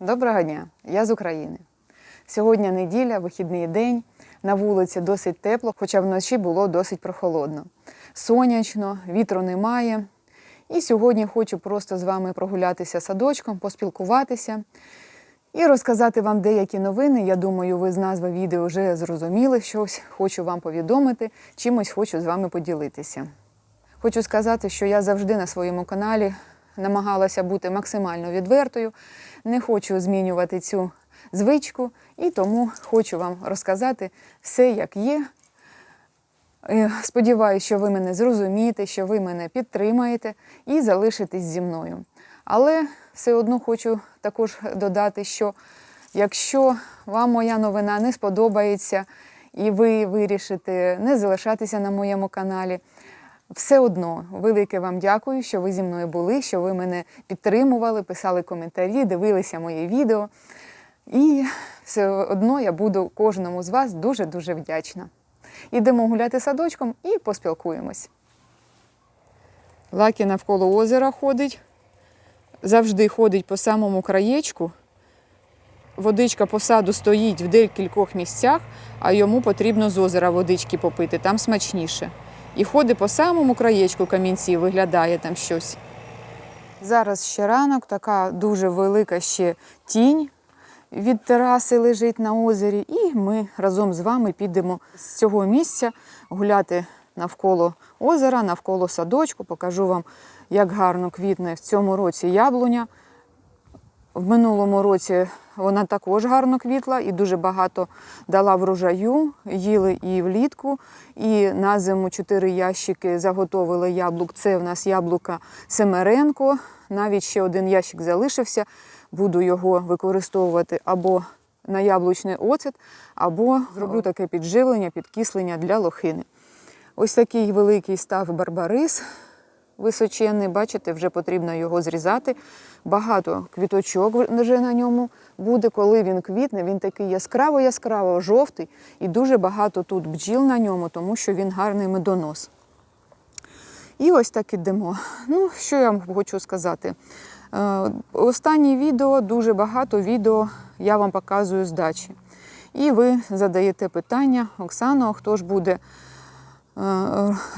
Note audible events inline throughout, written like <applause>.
Доброго дня, я з України. Сьогодні неділя, вихідний день. На вулиці досить тепло, хоча вночі було досить прохолодно. Сонячно, вітру немає. І сьогодні хочу просто з вами прогулятися садочком, поспілкуватися і розказати вам деякі новини. Я думаю, ви з назви відео вже зрозуміли щось. Хочу вам повідомити, чимось хочу з вами поділитися. Хочу сказати, що я завжди на своєму каналі намагалася бути максимально відвертою, не хочу змінювати цю звичку, і тому хочу вам розказати все, як є. Е, Сподіваюся, що ви мене зрозумієте, що ви мене підтримаєте і залишитесь зі мною. Але все одно хочу також додати, що якщо вам моя новина не сподобається і ви вирішите не залишатися на моєму каналі, все одно велике вам дякую, що ви зі мною були, що ви мене підтримували, писали коментарі, дивилися мої відео. І все одно я буду кожному з вас дуже-дуже вдячна. Ідемо гуляти садочком і поспілкуємось. Лакі навколо озера ходить, завжди ходить по самому краєчку. Водичка по саду стоїть в декількох місцях, а йому потрібно з озера водички попити, там смачніше. І ходить по самому краєчку камінців, виглядає там щось. Зараз ще ранок, така дуже велика ще тінь від тераси лежить на озері, і ми разом з вами підемо з цього місця гуляти навколо озера, навколо садочку. Покажу вам, як гарно квітне в цьому році яблуня. В минулому році вона також гарно квітла і дуже багато дала врожаю. Їли і влітку, і на зиму чотири ящики заготовили яблук. Це в нас яблука Семеренко. Навіть ще один ящик залишився. Буду його використовувати або на яблучний оцет, або зроблю таке підживлення, підкислення для лохини. Ось такий великий став барбарис височенний, бачите, вже потрібно його зрізати. Багато квіточок вже на ньому буде, коли він квітне. Він такий яскраво-яскраво жовтий і дуже багато тут бджіл на ньому, тому що він гарний медонос. І ось так ідемо. Ну, що я вам хочу сказати? Е, Останнє відео, дуже багато відео я вам показую з дачі. І ви задаєте питання, Оксано, хто ж буде е,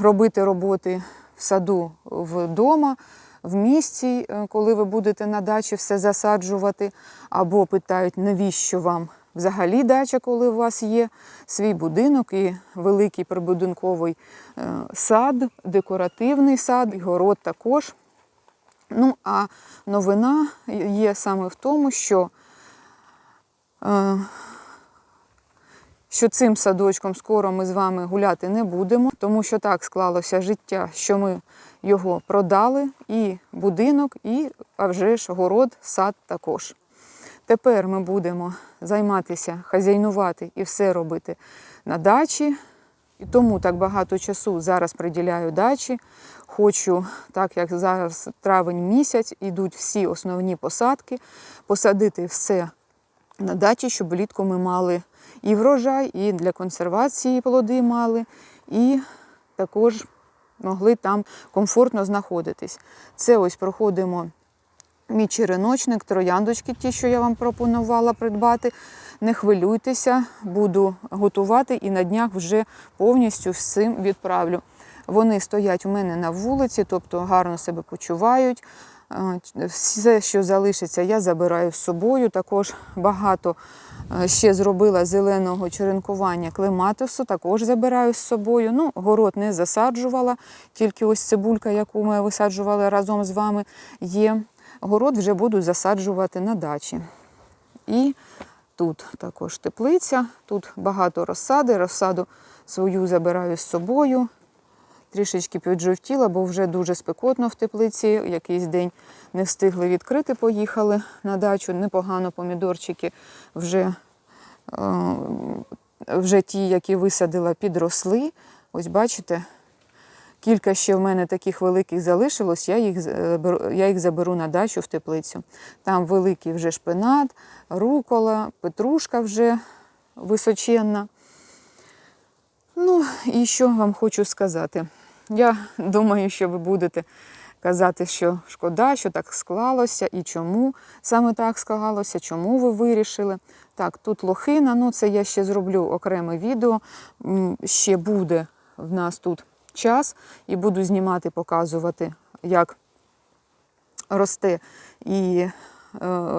робити роботи в саду вдома, в місті, е, коли ви будете на дачі все засаджувати, або питають, навіщо вам взагалі дача, коли у вас є свій будинок і великий прибудинковий е, сад, декоративний сад, і город також. Ну, а новина є саме в тому, що, е, що цим садочком скоро ми з вами гуляти не будемо, тому що так склалося життя, що ми його продали, і будинок, і а вже ж город, сад також. Тепер ми будемо займатися, хазяйнувати і все робити на дачі. І тому так багато часу зараз приділяю дачі. Хочу, так як зараз травень місяць, ідуть всі основні посадки, посадити все на дачі, щоб влітку ми мали і врожай, і для консервації плоди мали, і також могли там комфортно знаходитись. Це ось проходимо мій череночник, трояндочки, ті, що я вам пропонувала придбати. Не хвилюйтеся, буду готувати і на днях вже повністю всім відправлю. Вони стоять у мене на вулиці, тобто гарно себе почувають. Все, що залишиться, я забираю з собою. Також багато е, ще зробила зеленого черенкування клематису, також забираю з собою. Ну, город не засаджувала, тільки ось цибулька, яку ми висаджували разом з вами, є. Город вже буду засаджувати на дачі. І тут також теплиця, тут багато розсади, розсаду свою забираю з собою. Трішечки піджовтіла, бо вже дуже спекотно в теплиці. Якийсь день не встигли відкрити, поїхали на дачу. Непогано помідорчики вже, е, вже ті, які висадила, підросли. Ось бачите, кілька ще в мене таких великих залишилось, я їх, я їх заберу на дачу в теплицю. Там великий вже шпинат, рукола, петрушка вже височенна. Ну, і що вам хочу сказати. Я думаю, що ви будете казати, що шкода, що так склалося, і чому саме так склалося, чому ви вирішили. Так, тут лохина, ну це я ще зроблю окреме відео. Ще буде в нас тут час, і буду знімати, показувати, як росте і е,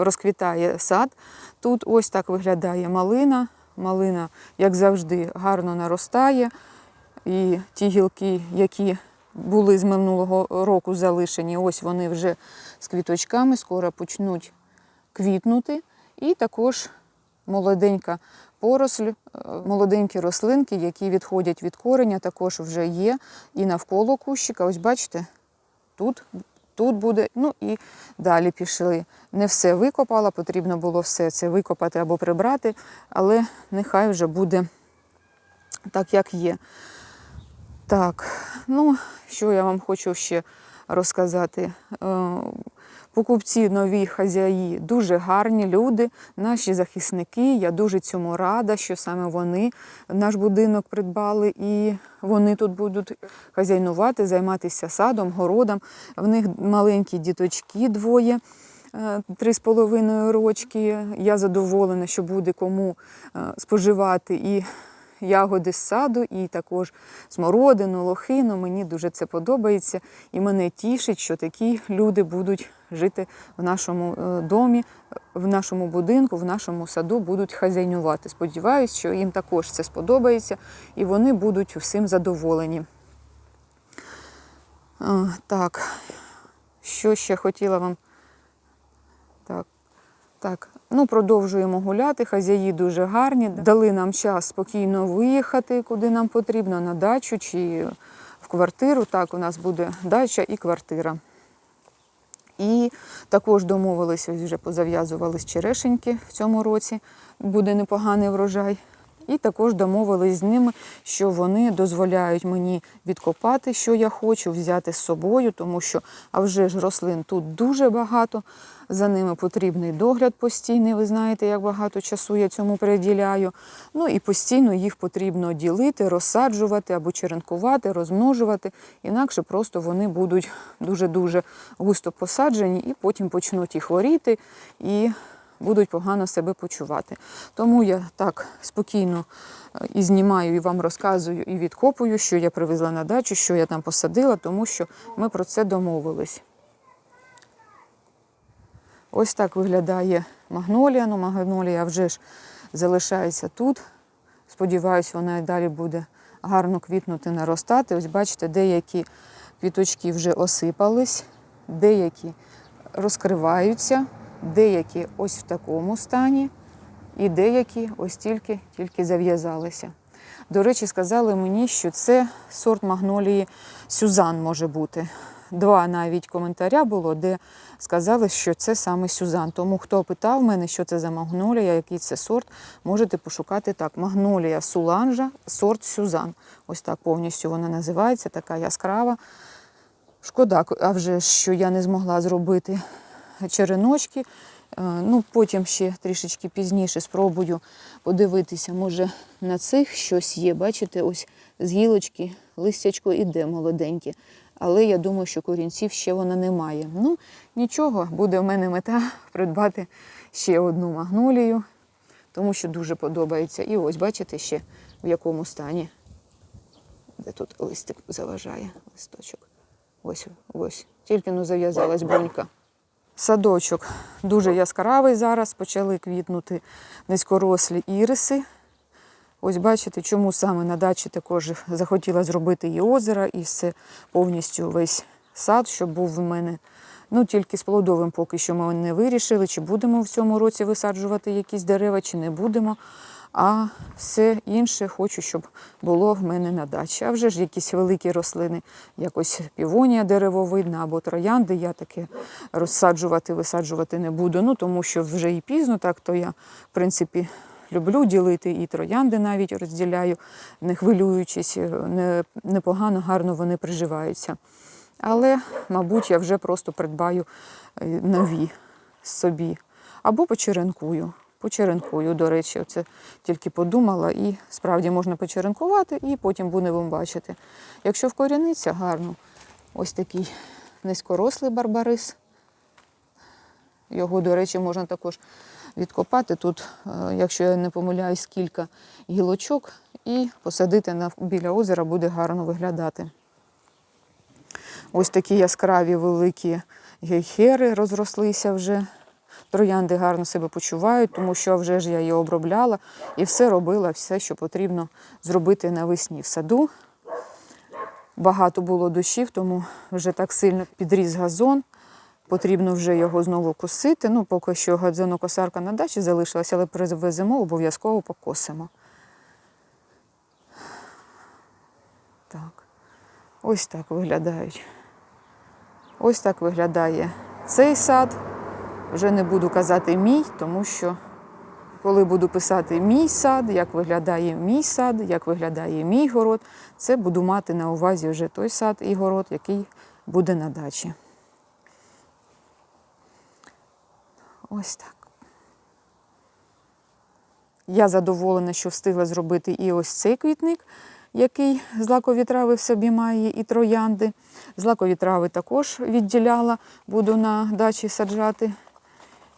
розквітає сад. Тут ось так виглядає малина. Малина, як завжди, гарно наростає. І ті гілки, які були з минулого року залишені, ось вони вже з квіточками, скоро почнуть квітнути. І також молоденька поросль, е, молоденькі рослинки, які відходять від кореня, також вже є і навколо кущика. Ось бачите, тут, тут буде, ну і далі пішли. Не все викопала, потрібно було все це викопати або прибрати, але нехай вже буде так, як є. Так, ну що я вам хочу ще розказати. Е, Покупці нові хазяї дуже гарні люди, наші захисники. Я дуже цьому рада, що саме вони наш будинок придбали і вони тут будуть хазяйнувати, займатися садом, городом. В них маленькі діточки двоє. е, Три з половиною рочки. Я задоволена, що буде кому е, споживати і ягоди з саду, і також смородину, лохину. Мені дуже це подобається. І мене тішить, що такі люди будуть жити в нашому е, домі, в нашому будинку, в нашому саду будуть хазяйнувати. Сподіваюсь, що їм також це сподобається і вони будуть усім задоволені. Так, що ще хотіла вам. Так, так. Ну, продовжуємо гуляти. Хазяї дуже гарні. Дали нам час спокійно виїхати, куди нам потрібно, на дачу чи в квартиру. Так, у нас буде дача і квартира. І також домовилися, ось вже позав'язувались черешеньки в цьому році. Буде непоганий врожай. І також домовились з ними, що вони дозволяють мені відкопати, що я хочу, взяти з собою, тому що а вже ж рослин тут дуже багато. За ними потрібний догляд постійний. Ви знаєте, як багато часу я цьому приділяю. Ну і постійно їх потрібно ділити, розсаджувати або черенкувати, розмножувати. Інакше просто вони будуть дуже-дуже густо посаджені і потім почнуть і хворіти, і будуть погано себе почувати. Тому я так спокійно е, і знімаю, і вам розказую, і відкопую, що я привезла на дачу, що я там посадила, тому що ми про це домовились. Ось так виглядає магнолія. Ну, магнолія вже ж залишається тут. Сподіваюсь, вона і далі буде гарно квітнути, наростати. Ось бачите, деякі квіточки вже осипались, деякі розкриваються, деякі ось в такому стані, і деякі ось тільки, тільки зав'язалися. До речі, сказали мені, що це сорт магнолії Сюзан може бути. Два навіть коментаря було, де сказали, що це саме Сюзан. Тому хто питав мене, що це за магнолія, який це сорт, можете пошукати так. Магнолія Суланжа, сорт Сюзан. Ось так повністю вона називається, така яскрава. Шкода, а вже що я не змогла зробити череночки. Е, Ну, потім ще трішечки пізніше спробую подивитися, може на цих щось є. Бачите, ось з гілочки листячко іде молоденьке. Але я думаю, що корінців ще вона не має. Ну, нічого, буде в мене мета <laughs> придбати ще одну магнолію, тому що дуже подобається. І ось, бачите, ще в якому стані. Де тут листик заважає, листочок. Ось, ось. Тільки ну зав'язалась брунька. Садочок дуже яскравий зараз, почали квітнути низькорослі іриси. Ось бачите, чому саме на дачі також захотіла зробити і озеро, і все повністю весь сад, щоб був в мене. Ну, тільки з плодовим поки що ми не вирішили, чи будемо в цьому році висаджувати якісь дерева, чи не будемо. А все інше хочу, щоб було в мене на дачі. А вже ж якісь великі рослини, якось півонія деревовидна або троянди, я таке розсаджувати, висаджувати не буду. Ну, тому що вже і пізно, так то я, в принципі, люблю ділити і троянди навіть розділяю, не хвилюючись, не, непогано, гарно вони приживаються. Але, мабуть, я вже просто придбаю е, нові собі. Або почеренкую. Почеренкую, до речі, оце тільки подумала, і справді можна почеренкувати, і потім будемо бачити. Якщо вкоріниться гарно, ось такий низькорослий барбарис. Його, до речі, можна також відкопати. Тут, е, якщо я не помиляюсь, кілька гілочок і посадити біля озера буде гарно виглядати. Ось такі яскраві великі гейхери розрослися вже. Троянди гарно себе почувають, тому що вже ж я її обробляла і все робила, все, що потрібно зробити навесні в саду. Багато було дощів, тому вже так сильно підріс газон. Потрібно вже його знову косити. Ну, поки що газонокосарка на дачі залишилася, але привеземо, обов'язково покосимо. Так. Ось так виглядають. Ось так виглядає цей сад. Вже не буду казати мій, тому що коли буду писати мій сад, як виглядає мій сад, як виглядає мій город, це буду мати на увазі вже той сад і город, який буде на дачі. Ось так. Я задоволена, що встигла зробити і ось цей квітник, який злакові трави в собі має, і троянди. Злакові трави також відділяла, буду на дачі саджати.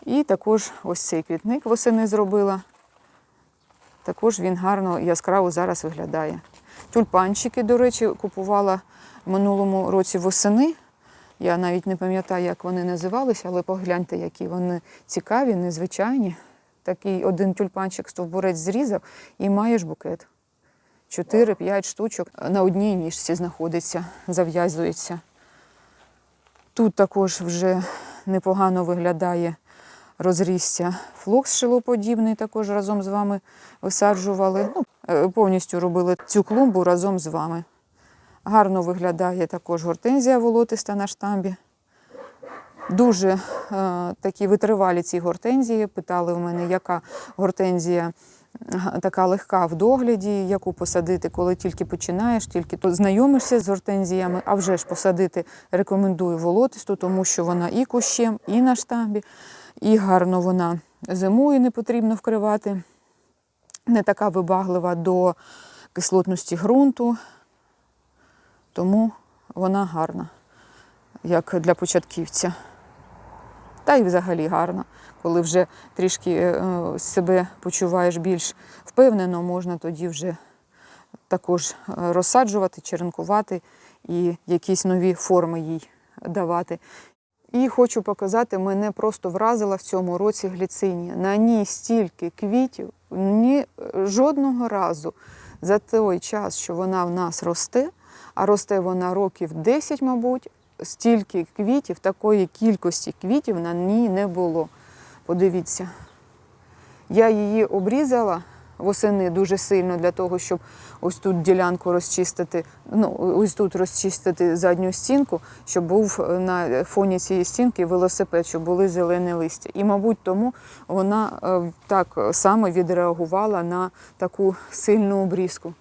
І також ось цей квітник восени зробила. Також він гарно яскраво зараз виглядає. Тюльпанчики, до речі, купувала в минулому році восени. Я навіть не пам'ятаю, як вони називалися, але погляньте, які вони цікаві, незвичайні. Такий один тюльпанчик стовбурець зрізав і маєш букет. 4-5 штучок на одній ніжці знаходиться, зав'язується. Тут також вже непогано виглядає розрісся флокс шилоподібний, також разом з вами висаджували. Ну, е, повністю робили цю клумбу разом з вами. Гарно виглядає також гортензія волотиста на штамбі. Дуже е, такі витривалі ці гортензії. Питали в мене, яка гортензія така легка в догляді, яку посадити, коли тільки починаєш, тільки знайомишся з гортензіями, а вже ж посадити рекомендую волотисту, тому що вона і кущем, і на штамбі, і гарно вона зимою не потрібно вкривати. Не така вибаглива до кислотності ґрунту, тому вона гарна, як для початківця. Та й взагалі гарна. Коли вже трішки е, себе почуваєш більш впевнено, можна тоді вже також е, розсаджувати, черенкувати і якісь нові форми їй давати. І хочу показати, мене просто вразила в цьому році гліцинія. На ній стільки квітів, ні жодного разу за той час, що вона в нас росте, а росте вона років 10, мабуть, стільки квітів, такої кількості квітів на ній не було. Подивіться. Я її обрізала восени дуже сильно для того, щоб ось тут ділянку розчистити, ну ось тут розчистити задню стінку, щоб був на фоні цієї стінки велосипед, щоб були зелені листя. І, мабуть, тому вона е, так само відреагувала на таку сильну обрізку.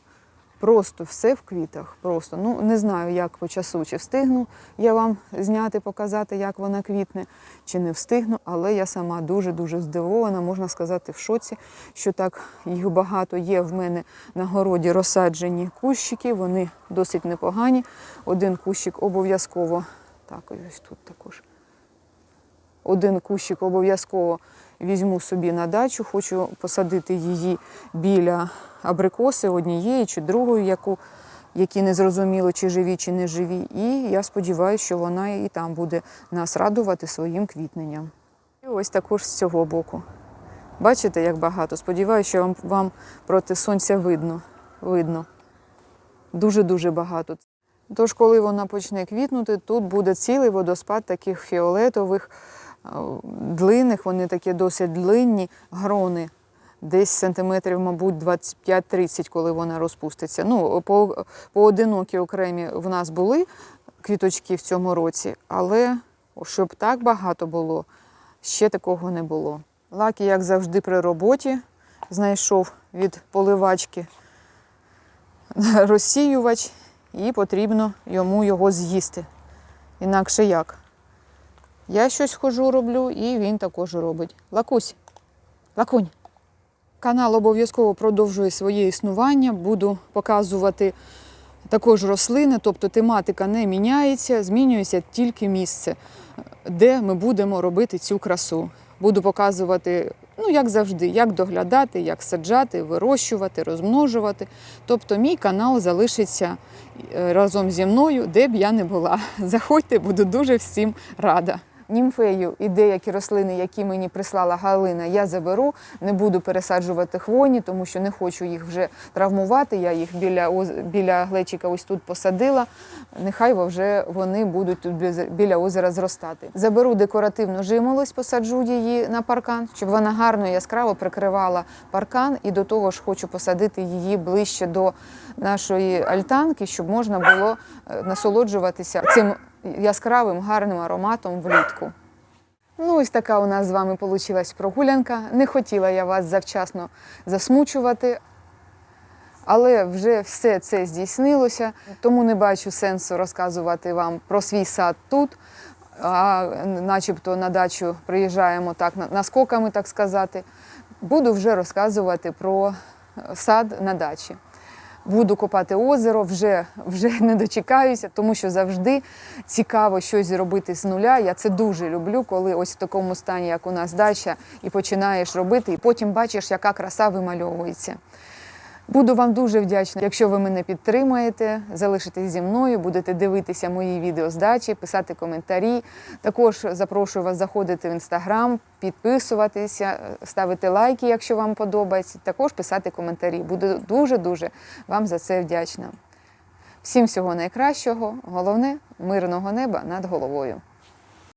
Просто все в квітах. Просто ну не знаю, як по часу, чи встигну я вам зняти, показати, як вона квітне, чи не встигну, але я сама дуже-дуже здивована, можна сказати, в шоці, що так їх багато є в мене на городі розсаджені кущики, вони досить непогані. Один кущик обов'язково, так, ось тут також. Один кущик обов'язково візьму собі на дачу, хочу посадити її біля абрикоси однієї чи другої, яку, які не зрозуміло, чи живі, чи не живі. І я сподіваюся, що вона і там буде нас радувати своїм квітненням. І ось також з цього боку. Бачите, як багато. Сподіваюся, що вам, вам проти сонця видно. видно. Дуже-дуже багато. Тож, коли вона почне квітнути, тут буде цілий водоспад таких фіолетових, длинних, вони такі досить длинні грони. Десь сантиметрів, мабуть, 25-30, коли вона розпуститься. Ну, по, поодинокі окремі в нас були квіточки в цьому році, але щоб так багато було, ще такого не було. Лакі, як завжди, при роботі знайшов від поливачки розсіювач, і потрібно йому його з'їсти. Інакше як? Я щось хожу, роблю, і він також робить. Лакусь, лакунь. Канал обов'язково продовжує своє існування. Буду показувати Також рослини, тобто тематика не міняється, змінюється тільки місце, де ми будемо робити цю красу. Буду показувати, ну як завжди, як доглядати, як саджати, вирощувати, розмножувати. Тобто мій канал залишиться е, разом зі мною, де б я не була. <laughs> Заходьте, буду дуже всім рада. Німфею і деякі рослини, які мені прислала Галина, я заберу. Не буду пересаджувати хвойні, тому що не хочу їх вже травмувати. Я їх біля, біля глечика ось тут посадила. Нехай вже вони будуть тут біля- озера зростати. Заберу декоративну жимолость, посаджу її на паркан, щоб вона гарно яскраво прикривала паркан. І до того ж хочу посадити її ближче до нашої альтанки, щоб можна було е, насолоджуватися цим яскравим гарним ароматом влітку. Ну, ось така у нас з вами вийшла прогулянка. Не хотіла я вас завчасно засмучувати, але вже все це здійснилося, тому не бачу сенсу розказувати вам про свій сад тут. А начебто на дачу приїжджаємо так на- наскоками, так сказати. Буду вже розказувати про сад на дачі. Буду копати озеро, вже, вже <laughs> не дочекаюся, тому що завжди цікаво щось зробити з нуля. Я це дуже люблю, коли ось в такому стані, як у нас дача, і починаєш робити, і потім бачиш, яка краса вимальовується. Буду вам дуже вдячна, якщо ви мене підтримаєте, залишитесь зі мною, будете дивитися мої відео з писати коментарі. Також запрошую вас заходити в інстаграм, підписуватися, ставити лайки, якщо вам подобається. Також писати коментарі. Буду дуже-дуже вам за це вдячна. Всім всього найкращого. Головне мирного неба над головою.